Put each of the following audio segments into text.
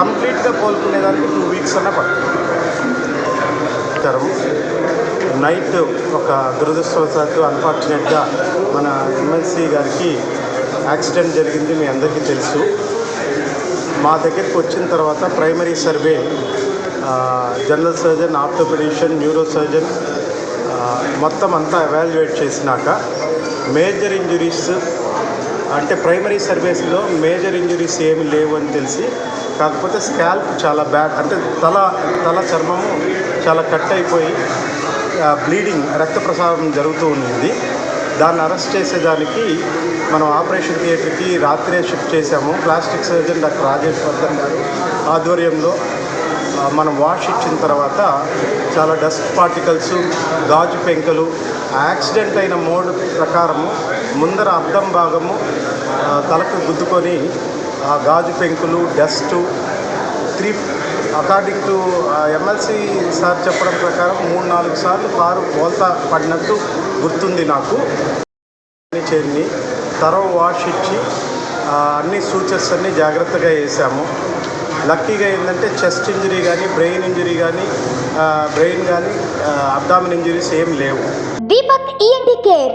కంప్లీట్గా కోలుకునేదానికి two weeks అన్న పడుతుంది. నైట్ ఒక దురదృష్టవశాత్తు అన్ఫార్చునేట్గా మన ఎమ్మెల్సీ గారికి యాక్సిడెంట్ జరిగింది మీ అందరికీ తెలుసు. మా దగ్గరికి వచ్చిన తర్వాత primary survey general surgeon orthopedician neuro surgeon మొత్తం అంతా ఎవాల్యుయేట్ చేసినాక మేజర్ ఇంజురీస్ అంటే ప్రైమరీ సర్వీస్లో మేజర్ ఇంజురీస్ ఏమి లేవు అని తెలిసి కాకపోతే స్కాల్ప్ చాలా బ్యాడ్ అంటే తల తల చర్మము చాలా కట్ అయిపోయి బ్లీడింగ్ రక్త ప్రసారం జరుగుతూ ఉండింది దాన్ని అరెస్ట్ చేసేదానికి మనం ఆపరేషన్ థియేటర్కి రాత్రే షిఫ్ట్ చేశాము. Plastic surgeon doctor Rajesh Vardhan garu ఆధ్వర్యంలో మనం వాష్ ఇచ్చిన తర్వాత చాలా డస్ట్ పార్టికల్స్ గాజు పెంకలు యాక్సిడెంట్ అయిన మోడ్ ప్రకారము ముందర అద్దం భాగము తలకు గుద్దుకొని ఆ గాజు పెంకులు dust three according to MLC sir చెప్పడం ప్రకారం మూడు నాలుగు సార్లు కారు బోల్తా పడినట్టు గుర్తుంది నాకు. చేరిని తరవ వాష్ ఇచ్చి అన్ని సూచర్స్ అన్నీ జాగ్రత్తగా వేసాము. లక్కీగా ఏంటంటే చెస్ట్ ఇంజరీ కానీ బ్రెయిన్ ఇంజరీ కానీ బ్రెయిన్ కానీ అబ్డామిన్ ఇంజరీస్ ఏం లేవు. Deepak ENT care.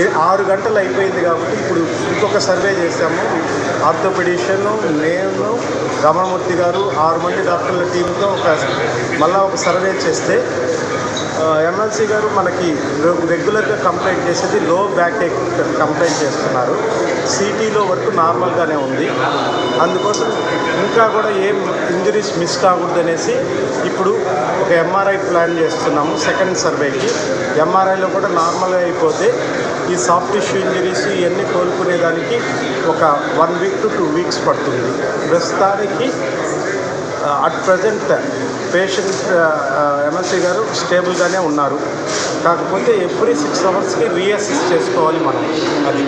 ఆరు గంటలు అయిపోయింది కాబట్టి ఇప్పుడు ఇంకొక సర్వే చేశాము. ఆర్థోపెడిషన్ నేను రమణమూర్తి గారు ఆరు మంది డాక్టర్ల టీంతో ఒక మళ్ళీ ఒక సర్వే చేస్తే ఎమ్మెల్సీ గారు మనకి రెగ్యులర్గా కంప్లైంట్ చేసేది లో బ్యాక్ కంప్లైంట్ చేస్తున్నారు. సిటీలో వరకు నార్మల్గానే ఉంది. అందుకోసం ఇంకా కూడా ఏం ఇంజరీస్ మిస్ కాకూడదు అనేసి ఇప్పుడు ఒక ఎంఆర్ఐ ప్లాన్ చేస్తున్నాము సెకండ్ సర్వేకి ఎంఆర్ఐలో కూడా నార్మల్ అయిపోతే ఈ సాఫ్ట్ ఇష్యూ ఇంజరీస్ ఇవన్నీ కోలుకునేదానికి ఒక one week to two weeks పడుతుంది. ప్రస్తుతానికి అట్ ప్రజెంట్ పేషెంట్ ఎమ్మెల్సీ గారు స్టేబుల్గానే ఉన్నారు. కాకపోతే ఎవ్రీ సిక్స్ అవర్స్కి రీఅసెస్ చేసుకోవాలి మనం. అది.